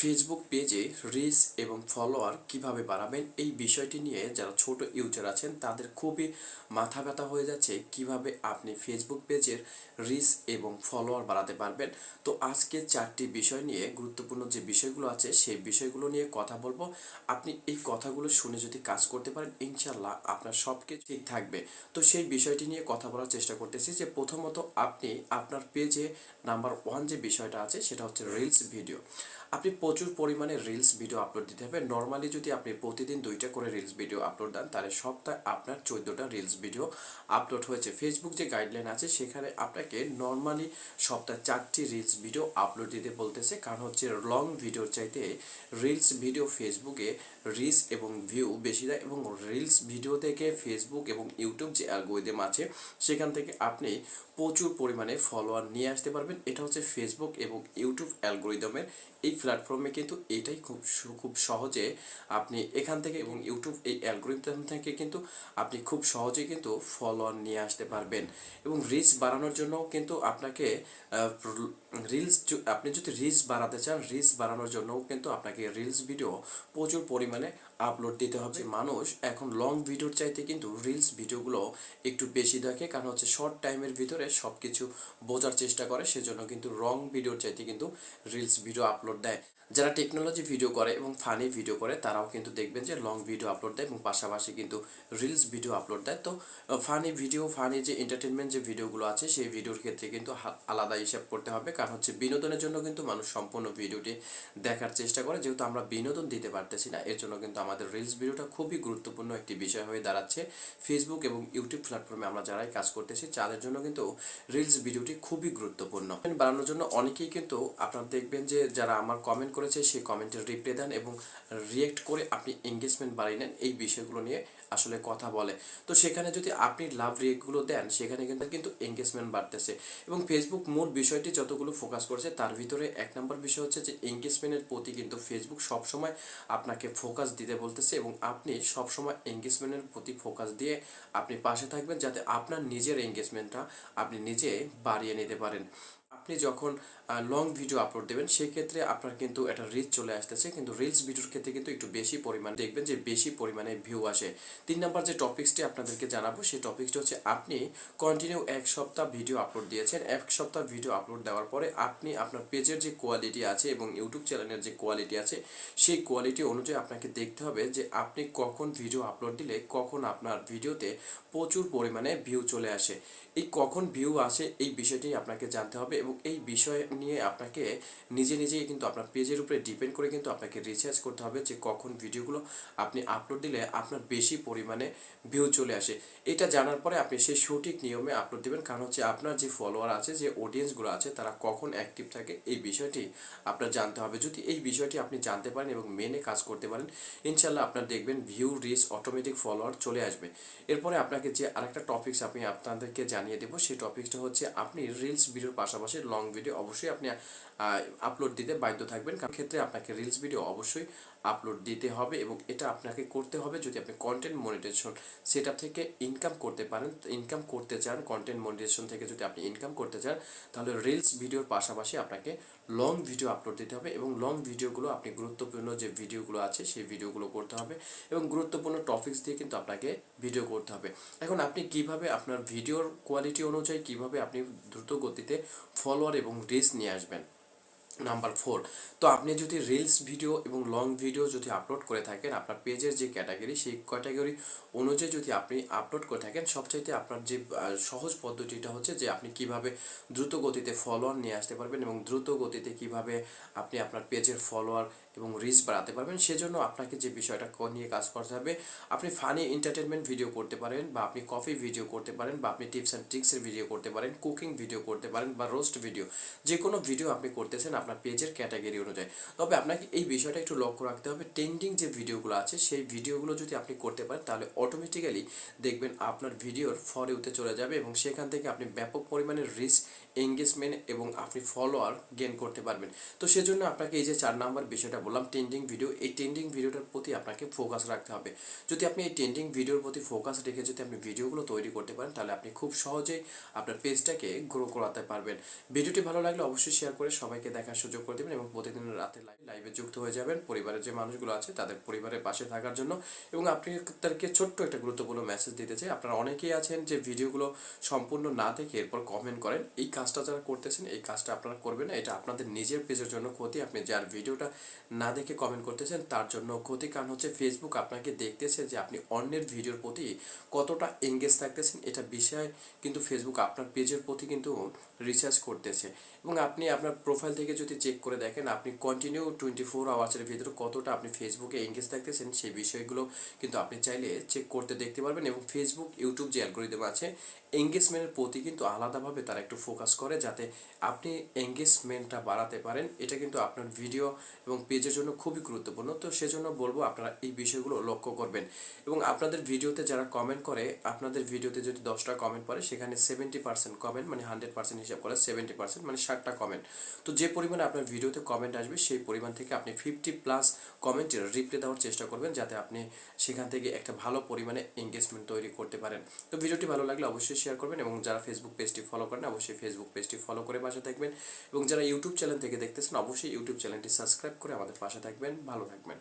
Facebook পেজে rich এবং follower কীভাবে বাড়াবেন, এই বিষয়টি নিয়ে যারা ছোট ইউজার আছেন, তাদের খুবই মাথা ব্যথা হয়ে যাচ্ছে কীভাবে আপনি ফেসবুক পেজের রিচ এবং ফলোয়ার বাড়াতে পারবেন। তো আজকে চারটি বিষয় নিয়ে, গুরুত্বপূর্ণ যে বিষয়গুলো আছে, সেই বিষয়গুলো নিয়ে কথা বলব। আপনি এই কথাগুলো শুনে যদি কাজ করতে পারেন ইনশাল্লাহ আপনার সব কিছু ঠিক থাকবে। তো সেই বিষয়টি নিয়ে কথা বলার চেষ্টা করতেছি যে প্রথমত আপনি আপনার পেজে নাম্বার ওয়ান যে বিষয়টা আছে, সেটা হচ্ছে রিলস ভিডিও আপনি প্রচুর পরিমাণে রিলস ভিডিও আপলোড দিতে হবে। নর্মালি যদি আপনি প্রতিদিন দুইটা করে রিলস ভিডিও আপলোড দেন, তাহলে সপ্তাহে আপনার চোদ্দোটা রিলস ভিডিও আপলোড হয়েছে। ফেসবুক যে গাইডলাইন আছে, সেখানে আপনাকে নর্মালি সপ্তাহে চারটি রিলস ভিডিও আপলোড দিতে বলতেছে। কারণ হচ্ছে লং ভিডিওর চাইতে রিলস ভিডিও ফেসবুকে রিচ এবং ভিউ বেশি দেয় এবং রিলস ভিডিও থেকে ফেসবুক এবং ইউটিউব যে অ্যালগোরিদম আছে, সেখান থেকে আপনি প্রচুর পরিমাণে ফলোয়ার নিয়ে আসতে পারবেন। এটা হচ্ছে ফেসবুক এবং ইউটিউব অ্যালগোরিদমের এই প্ল্যাটফর্মে কিন্তু এটাই খুব খুব সহজে আপনি এখান থেকে এবং ইউটিউব এই অ্যালগোরিদম থেকে কিন্তু আপনি খুব সহজে কিন্তু ফলোয়ার নিয়ে আসতে পারবেন। এবং রিচ বাড়ানোর জন্য কিন্তু আপনাকে রিলস আপনি যদি রিচ বাড়াতে চান রিচ বাড়ানোর জন্যও কিন্তু আপনাকে রিলস ভিডিও প্রচুর পরিমাণে আপলোড দিতে হবে। মানুষ এখন লং ভিডিওর চাইতে কিন্তু রিলস ভিডিওগুলো একটু বেশি দেখে, কারণ হচ্ছে শর্ট টাইমের ভিতরে সব কিছু বোঝার চেষ্টা করে, সেজন্য কিন্তু রং ভিডিওর চাইতে কিন্তু রিলস ভিডিও আপলোড দেয়। যারা টেকনোলজি ভিডিও করে এবং ফানি ভিডিও করে, তারাও কিন্তু দেখবেন যে লং ভিডিও আপলোড দেয় এবং পাশাপাশি কিন্তু রিলস ভিডিও আপলোড দেয়। তো ফানি ভিডিও ফানি যে এন্টারটেনমেন্ট যে ভিডিওগুলো আছে, সেই ভিডিওর ক্ষেত্রে কিন্তু আলাদা হিসাব করতে হবে। কারণ হচ্ছে বিনোদনের জন্য কিন্তু মানুষ সম্পূর্ণ ভিডিওটি দেখার চেষ্টা করে, যেহেতু আমরা বিনোদন দিতে পারতেছি না, এর জন্য কিন্তু আমাদের রিলস ভিডিওটা খুবই গুরুত্বপূর্ণ একটি বিষয় হয়ে দাঁড়াচ্ছে। ফেসবুক এবং ইউটিউব প্ল্যাটফর্মে আমরা যারাই কাজ করতেছি, তাদের জন্য কিন্তু রিলস ভিডিওটি খুবই গুরুত্বপূর্ণ। বাড়ানোর জন্য অনেকেই কিন্তু আপনারা দেখবেন যে, যারা আমার কমেন্ট করেছে, সেই কমেন্টের রিপ্লাই দেন এবং রিয়েক্ট করে আপনি এঙ্গেজমেন্ট বাড়িয়ে নেন। এই বিষয়গুলো নিয়ে আসলে কথা বলে। তো সেখানে যদি আপনি লাভ রিয়েক্টগুলো দেন, সেখানে কিন্তু কিন্তু এঙ্গেজমেন্ট বাড়তেছে। এবং ফেসবুক মূল বিষয়টি যতগুলো ফোকাস করেছে, তার ভিতরে এক নম্বর বিষয় হচ্ছে যে এঙ্গেজমেন্টের প্রতি কিন্তু ফেসবুক সবসময় আপনাকে ফোকাস দিতে বলতেছে এবং আপনি সবসময় এঙ্গেজমেন্টের প্রতি ফোকাস দিয়ে আপনি পাশে থাকবেন যাতে আপনার নিজের এঙ্গেজমেন্টটা আপনি নিজে বাড়িয়ে নিতে পারেন। আপনি যখন লং ভিডিও আপলোড দেবেন, সেক্ষেত্রে আপনার কিন্তু একটা রিচ চলে আসতেছে। কিন্তু রিলস ভিডিওর ক্ষেত্রে কিন্তু একটু বেশি পরিমাণ দেখবেন যে বেশি পরিমাণে ভিউ আসে। তিন নম্বর যে টপিক্সটি আপনাদেরকে জানাব, সেই টপিকসটি হচ্ছে আপনি কন্টিনিউ এক সপ্তাহ ভিডিও আপলোড দিয়েছেন। এক সপ্তাহ ভিডিও আপলোড দেওয়ার পরে আপনি আপনার পেজের যে কোয়ালিটি আছে এবং ইউটিউব চ্যানেলের যে কোয়ালিটি আছে, সেই কোয়ালিটি অনুযায়ী আপনাকে দেখতে হবে যে আপনি কখন ভিডিও আপলোড দিলে কখন আপনার ভিডিওতে প্রচুর পরিমাণে ভিউ চলে আসে। এই কখন ভিউ আসে, এই বিষয়টি আপনাকে জানতে হবে এবং এই বিষয় নিয়ে আপনাকে নিজে নিজেই কিন্তু আপনার পেজের উপরে ডিপেন্ড করে কিন্তু আপনাকে রিসার্চ করতে হবে যে কখন ভিডিওগুলো আপনি আপলোড দিলে আপনার বেশি পরিমাণে ভিউ চলে আসে। এটা জানার পরে আপনি সেই সঠিক নিয়মে আপলোড দেবেন। কারণ হচ্ছে আপনার যে ফলোয়ার আছে, যে অডিয়েন্সগুলো আছে, তারা কখন অ্যাক্টিভ থাকে, এই বিষয়টি আপনার জানতে হবে। যদি এই বিষয়টি আপনি জানতে পারেন এবং মেনে কাজ করতে পারেন ইনশাল্লাহ আপনার দেখবেন ভিউ রিচ অটোমেটিক ফলোয়ার চলে আসবে। এরপরে আপনাকে যে আরেকটা টপিকস আমি আপনাদেরকে জানিয়ে দেবো, সেই টপিকসটা হচ্ছে আপনি রিলস ভিডিওর পাশাপাশি লং ভিডিও অবশ্যই আপনি আপলোড দিতে বাধ্য থাকবেন। কারণ ক্ষেত্রে আপনাকে রিলস ভিডিও অবশ্যই আপলোড দিতে হবে এবং এটা আপনাকে করতে হবে যদি আপনি কন্টেন্ট মনিটাইজেশন সেটা থেকে ইনকাম করতে পারেন ইনকাম করতে চান কন্টেন্ট মনিটাইজেশন থেকে যদি আপনি ইনকাম করতে চান, তাহলে রিলস ভিডিওর পাশাপাশি আপনাকে লং ভিডিও আপলোড দিতে হবে এবং লং ভিডিওগুলো আপনি গুরুত্বপূর্ণ যে ভিডিওগুলো আছে সেই ভিডিওগুলো করতে হবে এবং গুরুত্বপূর্ণ টপিকস দিয়ে কিন্তু আপনাকে ভিডিও করতে হবে। এখন আপনি কীভাবে আপনার ভিডিওর কোয়ালিটি অনুযায়ী কীভাবে আপনি দ্রুত গতিতে ফলোয়ার এবং রিচ নিয়ে আসবেন? নাম্বার ফোর তো আপনি যদি রিলস ভিডিও এবং লং ভিডিও যদি আপলোড করে থাকেন, আপনার পেজের যে ক্যাটাগরি সেই ক্যাটাগরি অনুযায়ী যদি আপনি আপলোড করে থাকেন, সবচাইতে আপনার যে সহজ পদ্ধতিটা হচ্ছে যে আপনি কীভাবে দ্রুত গতিতে ফলোয়ার নিয়ে আসতে পারবেন এবং দ্রুত গতিতে কীভাবে আপনি আপনার পেজের ফলোয়ার এবং রিচ বাড়াতে পারবেন, সেজন্য আপনাকে যে বিষয়টা নিয়ে কাজ করতে হবে, আপনি ফানি এন্টারটেনমেন্ট ভিডিও করতে পারেন বা আপনি কফি ভিডিও করতে পারেন বা আপনি টিপস অ্যান্ড ট্রিক্সের ভিডিও করতে পারেন কুকিং ভিডিও করতে পারেন বা রোস্ট ভিডিও যে কোনো ভিডিও আপনি করতেছেন আপনার পেজের ক্যাটাগরি অনুযায়ী। তবে আপনাকে এই বিষয়টা একটু লক্ষ্য রাখতে হবে ট্রেন্ডিং যে ভিডিওগুলো আছে, সেই ভিডিওগুলো যদি আপনি করতে পারেন, তাহলে অটোমেটিক্যালি দেখবেন আপনার ভিডিওর ফরে উঠে চলে যাবে এবং সেখান থেকে আপনি ব্যাপক পরিমাণে রিচ এঙ্গেজমেন্ট এবং আপনি ফলোয়ার গেন করতে পারবেন। তো সেজন্য আপনাকে এই যে চার নাম্বার বিষয়টা বললাম ট্রেন্ডিং ভিডিও এই ট্রেন্ডিং ভিডিওটার প্রতি আপনাকে ফোকাস রাখতে হবে। যদি আপনি এই ট্রেন্ডিং ভিডিওর প্রতি ফোকাস রেখে যদি আপনি ভিডিওগুলো তৈরি করতে পারেন, তাহলে আপনি খুব সহজেই আপনার পেজটাকে গ্রো করাতে পারবেন। ভিডিওটি ভালো লাগলে অবশ্যই শেয়ার করে সবাইকে দেখার সুযোগ করে দেবেন এবং প্রতিদিন রাতে লাইভে যুক্ত হয়ে যাবেন। পরিবারের যে মানুষগুলো আছে, তাদের পরিবারের পাশে থাকার জন্য। এবং আপনি তাদেরকে ছোট্ট একটা গুরুত্বপূর্ণ মেসেজ দিতে চাই। আপনারা অনেকেই আছেন যে ভিডিওগুলো সম্পূর্ণ না দেখে এরপর কমেন্ট করেন। এই কাজটা যারা করতেছেন, এই কাজটা আপনারা করবেন না। এটা আপনাদের নিজের পেজের জন্য ক্ষতি। আপনি যার ভিডিওটা না দেখে কমেন্ট করতেছেন, তার জন্য ক্ষতি। কারণ হচ্ছে ফেসবুক আপনাকে দেখতেছে যে আপনি অন্যের ভিডিওর প্রতি কতটা এঙ্গেজ থাকতেছেন। এটা বিষয় কিন্তু ফেসবুক আপনার পেজের প্রতি কিন্তু রিসার্চ করতেছে। এবং আপনি আপনার প্রোফাইল থেকে যদি চেক করে দেখেন আপনি কন্টিনিউ টোয়েন্টি ফোর আওয়ার্সের ভিতরে কতটা আপনি ফেসবুকে এঙ্গেজ থাকতেছেন সেই বিষয়গুলো কিন্তু আপনি চাইলে চেক করতে দেখতে পারবেন এবং ফেসবুক ইউটিউব যে অ্যালগোরিদম আছে এঙ্গেজমেন্টের প্রতি কিন্তু আলাদাভাবে তারা একটু ফোকাস করে যাতে আপনি এঙ্গেজমেন্টটা বাড়াতে পারেন। এটা কিন্তু আপনার ভিডিও এবং পেজের জন্য খুবই গুরুত্বপূর্ণ। তো সেজন্য বলব আপনারা এই বিষয়গুলো লক্ষ্য করবেন এবং আপনাদের ভিডিওতে যারা কমেন্ট করে, আপনাদের ভিডিওতে যদি দশটা কমেন্ট পড়ে, সেখানে সেভেন্টি পার্সেন্ট কমেন্ট মানে হান্ড্রেড পার্সেন্ট হিসাব করে সেভেন্টি পার্সেন্ট মানে ষাটটা কমেন্ট তো যে পরিমাণে আপনার ভিডিওতে কমেন্ট আসবে, সেই পরিমাণ থেকে আপনি ফিফটি প্লাস কমেন্টের রিপ্লাই দেওয়ার চেষ্টা করবেন যাতে আপনি সেখান থেকে একটা ভালো পরিমাণে এঙ্গেজমেন্ট তৈরি করতে পারেন। তো ভিডিওটি ভালো লাগলে অবশ্যই শেয়ার করবেন এবং যারা ফেসবুক পেজটি ফলো করেন অবশ্যই ফেসবুক পেজটি ফলো করে পাশে থাকবেন এবং যারা ইউটিউব চ্যানেল থেকে দেখতেছেন, অবশ্যই ইউটিউব চ্যানেলটি সাবস্ক্রাইব করে আমাদের পাশে থাকবেন। ভালো থাকবেন।